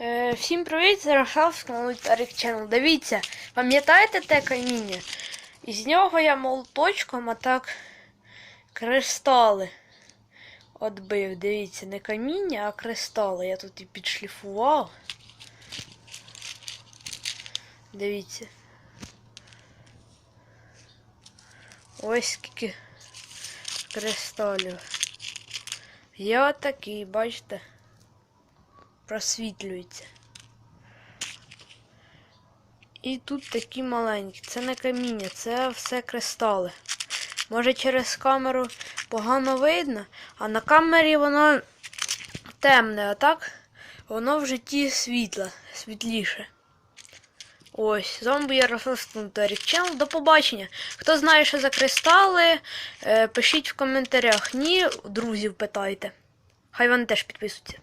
Е, всім привіт, це Рошавська Молитарик Channel. Дивіться, пам'ятаєте те каміння? Із нього я молоточком, а так кристали отбив. Дивіться, не каміння, а кристали. Я тут і підшліфував. Дивіться. Ось скільки кристалів. Є отакий, бачите? Просвітлюється. І тут такі маленькі. Це не каміння, це все кристали. Може через камеру погано видно, а на камері воно темне, а так воно в житті світле, світліше. Ось, зомбі Ярослав Ченел. До побачення. Хто знає, що за кристали, е, пишіть в коментарях. Ні, друзів питайте. Хай вони теж підписуються.